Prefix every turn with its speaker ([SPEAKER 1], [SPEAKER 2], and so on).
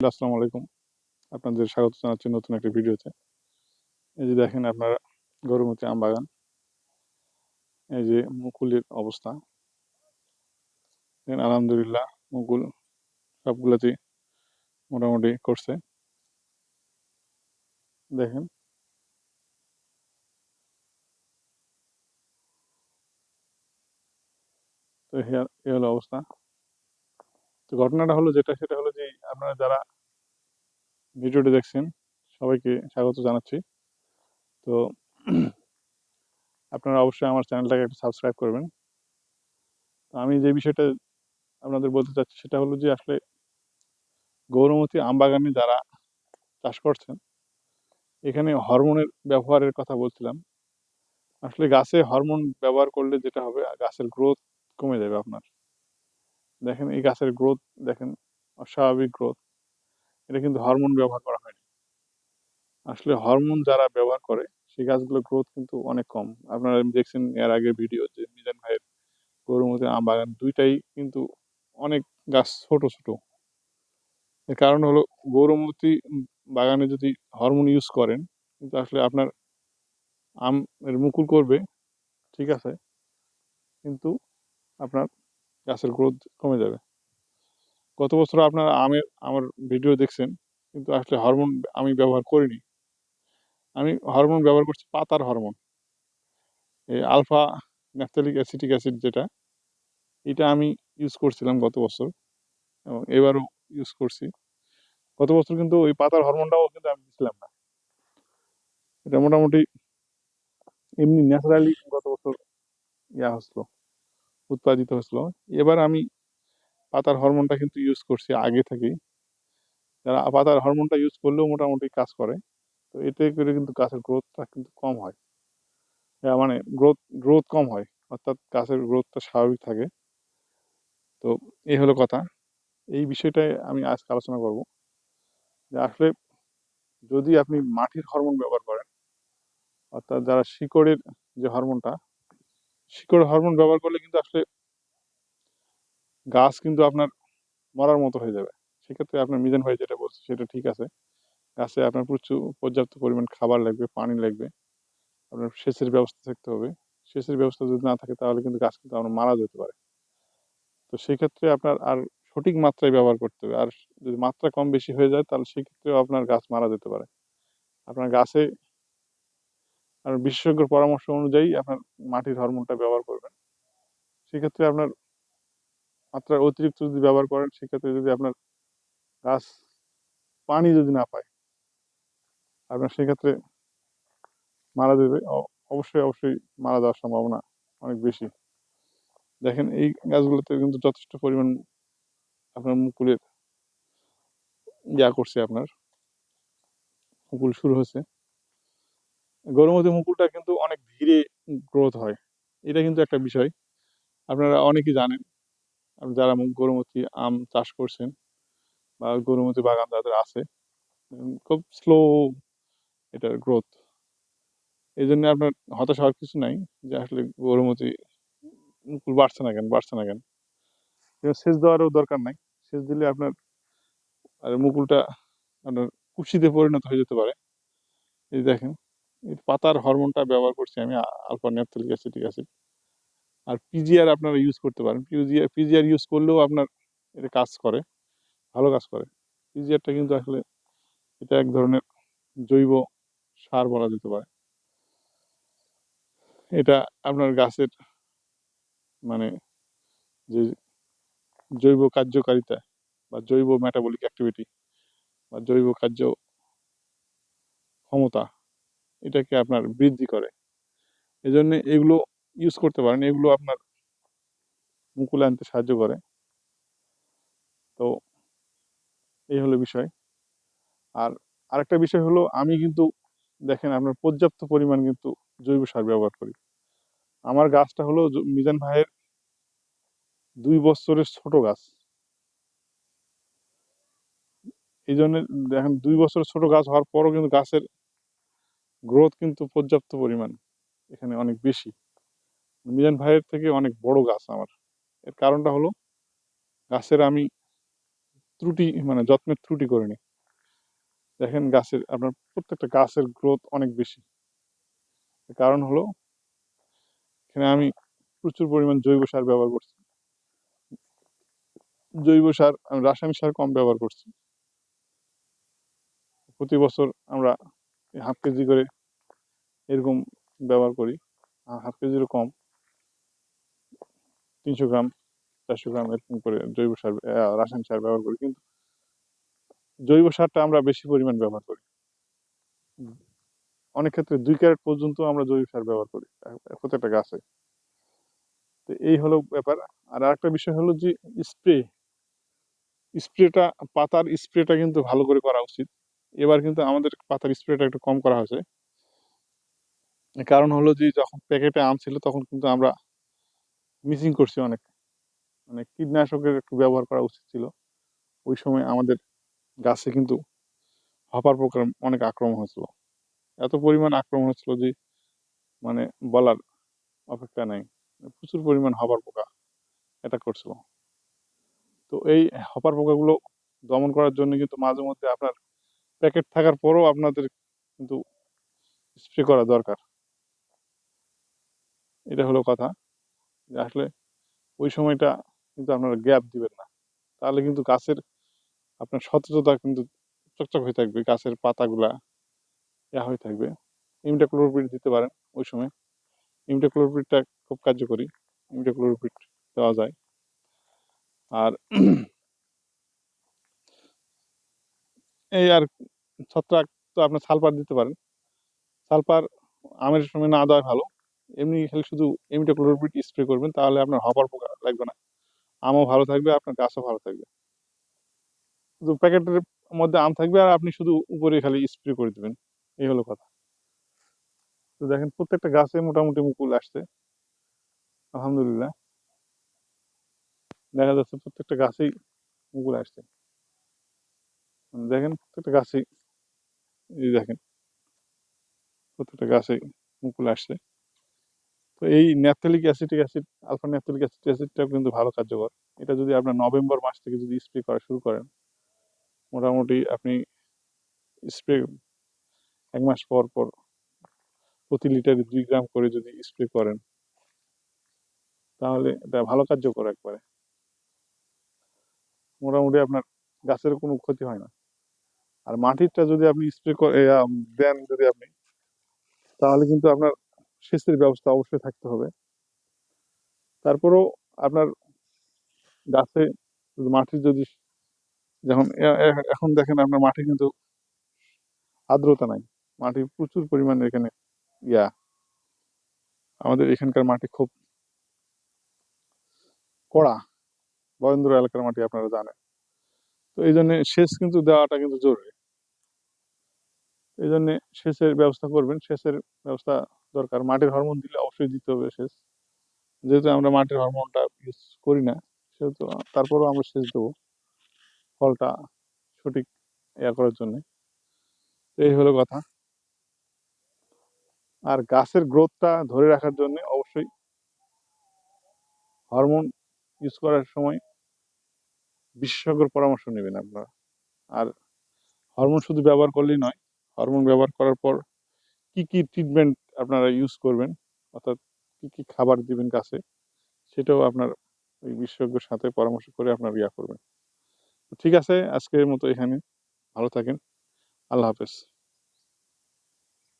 [SPEAKER 1] আসসালামু আলাইকুম। আপনাদের স্বাগত জানাচ্ছি নতুন একটা ভিডিওতে। এই যে দেখেন আপনারা গরুমতি আম বাগান। এই যে মুকুলের অবস্থা। আলহামদুলিল্লাহ মুকুল সবগুলোতেই মোটামুটি করছে। দেখেন। তো এ হলো অবস্থা। তো ঘটনাটা হলো যেটা, সেটা হলো যে আপনারা যারা ভিডিওটি দেখছেন, সবাইকে স্বাগত জানাচ্ছি। তো আপনারা অবশ্যই আমার চ্যানেলটাকে একটু সাবস্ক্রাইব করবেন। তো আমি যে বিষয়টা আপনাদের বলতে চাচ্ছি, সেটা হলো যে আসলে গৌরমতী আম বাগানে যারা চাষ করছেন, এখানে হরমোনের ব্যবহারের কথা বলছিলাম। আসলে গাছে হরমোন ব্যবহার করলে যেটা হবে, গাছের গ্রোথ কমে যাবে আপনার। দেখেন এই গাছের গ্রোথ দেখেন, অস্বাভাবিক গ্রোথ এটা কিন্তু হরমোন ব্যবহার করা হয়নি। আসলে হরমোন যারা ব্যবহার করে, সেই গাছগুলোর গ্রোথ কিন্তু অনেক কম। আপনারা দেখছেন এর আগের ভিডিও যে মিজান ভাইয়ের গরুমতি আম বাগান, দুইটাই কিন্তু অনেক গাছ ছোট ছোট। এর কারণ হলো গৌরমতি বাগানে যদি হরমোন ইউজ করেন, কিন্তু আসলে আপনার আম এর মুকুল করবে, ঠিক আছে, কিন্তু আপনার গাছের গ্রোথ কমে যাবে। গত বছর আপনার আমের আমার ভিডিও দেখছেন, কিন্তু আসলে হরমোন আমি ব্যবহার করিনি। আমি হরমোন ব্যবহার করছি পাতার হরমোন এই আলফা ন্যাফথেলিক অ্যাসিটিক অ্যাসিড যেটা, এটা আমি ইউজ করছিলাম গত বছর এবং এবারও ইউজ করছি। গত বছর কিন্তু ওই পাতার হরমোনটাও কিন্তু আমি দিছিলাম না। এটা মোটামুটি এমনি ন্যাচারালি গত বছর ইয়া হচ্ছিল। উৎপাদিত হচ্ছিল এবার আমি পাতার হরমোনটা কিন্তু ইউজ করছি আগে থেকেই। যারা পাতার হরমোনটা ইউজ করলেও মোটামুটি কাজ করে, তো এতে করে কিন্তু গাছের গ্রোথটা কিন্তু কম হয়। মানে গ্রোথ গ্রোথ কম হয়, অর্থাৎ গাছের গ্রোথটা স্বাভাবিক থাকে। তো এই হলো কথা। এই বিষয়টাই আমি আজকে আলোচনা করব। যে আসলে যদি আপনি মাটির হরমোন ব্যবহার করেন, অর্থাৎ যারা শিকড়ের যে হরমোনটা শিকড়ের হরমোন ব্যবহার করলে কিন্তু আসলে গাছ কিন্তু আপনার মরার মতো হয়ে যাবে। সেক্ষেত্রে আপনার মিজান ভাই যেটা বলছে সেটা ঠিক আছে। গাছে আপনার প্রচুর পর্যাপ্ত পরিমাণ খাবার লাগবে, পানি লাগবে। আপনার সেচের ব্যবস্থা থাকতে হবে। সেচের ব্যবস্থা যদি না থাকে তাহলে কিন্তু গাছ কিন্তু আপনার মারা যেতে পারে। তো সেক্ষেত্রে আপনার আর সঠিক মাত্রায় ব্যবহার করতে হবে। আর যদি মাত্রা কম বেশি হয়ে যায় তাহলে সেক্ষেত্রেও আপনার গাছ মারা যেতে পারে। আপনার গাছে আর বিশেষজ্ঞর পরামর্শ অনুযায়ী আপনার মাটির হরমোনটা ব্যবহার করবেন। সেক্ষেত্রে আপনার মাত্রা অতিরিক্ত যদি ব্যবহার করেন, সেক্ষেত্রে যদি আপনার গাছ পানি যদি না পায়, আপনার সেক্ষেত্রে মারা যাবে। অবশ্যই অবশ্যই মারা যাওয়ার সম্ভাবনা অনেক বেশি। দেখেন, এই গাছগুলোতে কিন্তু যথেষ্ট পরিমাণ আপনার মুকুলের ইয়া করছে আপনার, মুকুল শুরু হয়েছে। গরুমতি মুকুলটা কিন্তু অনেক ধীরে গ্রোথ হয়। এটা কিন্তু একটা বিষয়। আপনারা অনেকেই জানেন যারা গরুমতি আম চাষ করছেন বা গরুমতি বাগান যাদের আছে খুব স্লো এটার গ্রোথ এই জন্য আপনার হতাশ হওয়ার কিছু নাই যে আসলে গরুমতি মুকুল বাড়ছে না কেন, বাড়ছে না কেন। সেচ দেওয়ারও দরকার নাই। সেচ দিলে আপনার, আর মুকুলটা আপনার কুশিতে পরিণত হয়ে যেতে পারে। এই দেখেন। এই পাতার হরমোনটা ব্যবহার করছি আমি আলফা ন্যাপথলিক অ্যাসিটিক অ্যাসিড। আর পিজিআর আপনারা ইউজ করতে পারেন। পিজিআর পিজিআর ইউজ করলেও আপনার এটা কাজ করে, ভালো কাজ করে। পিজিআরটা কিন্তু আসলে এটা এক ধরনের জৈব সার বলা যেতে পারে। এটা আপনার গাছের মানে যে জৈব কার্যকারিতা বা জৈব মেটাবলিক অ্যাক্টিভিটি বা জৈব কার্য ক্ষমতা এটাকে আপনার বৃদ্ধি করে। এই জন্য এগুলো ইউজ করতে পারেন। এগুলো আপনার মুকুল আনতে সাহায্য করে। তো এই হলো বিষয়। আর আরেকটা বিষয় হলো, আমি কিন্তু দেখেন আপনার পর্যাপ্ত পরিমাণ কিন্তু জৈব সার ব্যবহার করি। আমার গাছটা হলো মিজান ভাইয়ের দুই বছরের ছোট গাছ। এই জন্য দেখেন দুই বছরের ছোট গাছ হওয়ার পরও কিন্তু গাছের গ্রোথ কিন্তু পর্যাপ্ত পরিমাণ, এখানে অনেক বেশি। মিজান ভাইয়ের থেকে অনেক বড় গাছ আমার। এর কারণটা হলো, গাছের আমি ত্রুটি মানে যত্নের ত্রুটি করিনি। দেখেন গাছের, আপনার প্রত্যেকটা গাছের গ্রোথ অনেক বেশি। কারণ হলো, এখানে আমি প্রচুর পরিমাণ জৈব সার ব্যবহার করছি। জৈব সার, আমি রাসায়নিক সার কম ব্যবহার করছি। প্রতি বছর আমরা হাফ কেজি করে এরকম ব্যবহার করি। আর হাফ কেজিরও কম। তিনশো গ্রাম, চারশো গ্রাম এরকম করে জৈব সার রাসায়নিক সার ব্যবহার করি। কিন্তু জৈব সারটা আমরা বেশি পরিমাণ ব্যবহার করি। অনেক ক্ষেত্রে দুই ক্যারেট পর্যন্ত আমরা জৈব সার ব্যবহার করি। প্রত্যেকটা গাছে। তো এই হলো ব্যাপার। আর আরেকটা বিষয় হলো যে, স্প্রে। স্প্রেটা, পাতার স্প্রেটা কিন্তু ভালো করে করা উচিত। এবার কিন্তু আমাদের পাতার স্প্রেটা একটু কম করা হয়েছে। কারণ হলো যে, যখন প্যাকেটে আম ছিল তখন কিন্তু আমরা মিসিং করছি অনেক। মানে কীটনাশকের একটু ব্যবহার করা উচিত ছিল। ওই সময় আমাদের গাছে কিন্তু হপার পোকার অনেক আক্রমণ হয়েছিল। এত পরিমাণ আক্রমণ হয়েছিল যে মানে বলার অপেক্ষা নাই। প্রচুর পরিমাণ হপার পোকা অ্যাটাক করছিল। তো এই হপার পোকাগুলো দমন করার জন্য কিন্তু মাঝে মধ্যে আপনার প্যাকেট থাকার পরেও আপনাদের কিন্তু স্প্রে করা দরকার। এটা হলো কথা। আসলে ওই সময়টা কিন্তু আপনারা গ্যাপ দিবেন না। তাহলে কিন্তু গাছের আপনার সতেজতা কিন্তু চকচক হয়ে থাকবে, গাছের পাতাগুলা ইয়া হয়ে থাকবে। ইমডাক্লোরোপিড দিতে পারেন ওই সময়। ইমডাক্লোরোপিডটা খুব কার্যকরী। ইমডাক্লোরোপিড দেওয়া যায়। আর এই আর ছত্রাক তো আপনার সালফার দিতে পারেন। সালফার আমের সময় না দেওয়া ভালো। এমনি খালি শুধু ইমডাক্লোরোপিড স্প্রে করবেন, তাহলে আপনার হবার পোকা লাগবে না। আমও ভালো থাকবে, আপনার গাছও ভালো থাকবে। শুধু প্যাকেটের মধ্যে আম থাকবে আর আপনি শুধু উপরে খালি স্প্রে করে দিবেন। এই হলো কথা। তো দেখেন, প্রত্যেকটা গাছে মোটামুটি মুকুল আসছে। আলহামদুলিল্লাহ। দেখা যাচ্ছে প্রত্যেকটা গাছেই মুকুল আসছে। দেখেন প্রত্যেকটা গাছেই, এই দেখেন প্রত্যেকটা গাছেই মুকুল আসছে। তো এই naphthalic acetic acid, alpha naphthalic acid অ্যাসিডটাও কিন্তু ভালো কার্যকর। এটা যদি আপনার নভেম্বর মাস থেকে যদি স্প্রে করা শুরু করেন, মোটামুটি আপনি স্প্রে এক মাস পর পর প্রতি লিটারে দুই গ্রাম করে যদি স্প্রে করেন, তাহলে এটা ভালো কার্যকর একবারে। মোটামুটি আপনার গাছের কোনো ক্ষতি হয় না। আর মাটিরটা যদি আপনি স্প্রে করে দেন যদি আপনি, তাহলে কিন্তু আপনার সেচের ব্যবস্থা অবশ্যই থাকতে হবে। তারপরেও আপনার গাছে মাটির যদি যখন এখন দেখেন আপনার মাটি কিন্তু আর্দ্রতা নাই। মাটি প্রচুর পরিমাণে এখানে, ইয়া। আমাদের এখানকার মাটি খুব কড়া। বরেন্দ্র এলাকার মাটি আপনারা জানেন। তো এই জন্য সেচ কিন্তু দেওয়াটা কিন্তু জরুরি। এই জন্য সেচের ব্যবস্থা করবেন। সেচের ব্যবস্থা দরকার। মাটির হরমোন দিলে অবশ্যই দিতে হবে সেচ। যেহেতু আমরা মাটির হরমোনটা ইউজ করি না, সেহেতু তারপরেও আমরা সেচ দেবো ফলটা সঠিক ইয়া করার জন্য। এই হলো কথা। আর গাছের গ্রোথটা ধরে রাখার জন্য অবশ্যই হরমোন ইউজ করার সময় বিশেষজ্ঞর পরামর্শ নেবেন আপনারা। আর হরমোন শুধু ব্যবহার করলেই নয় হরমোন ব্যবহার করার পর কি কি ট্রিটমেন্ট আপনারা ইউজ করবেন? অর্থাৎ কি কি খাবার দিবেন গাছে? সেটাও আপনার ওই বিশেষজ্ঞের সাথে পরামর্শ করে আপনার ইয়া করবেন। ঠিক আছে, আজকের মতো এখানে। ভালো থাকেন। আল্লাহ হাফেজ।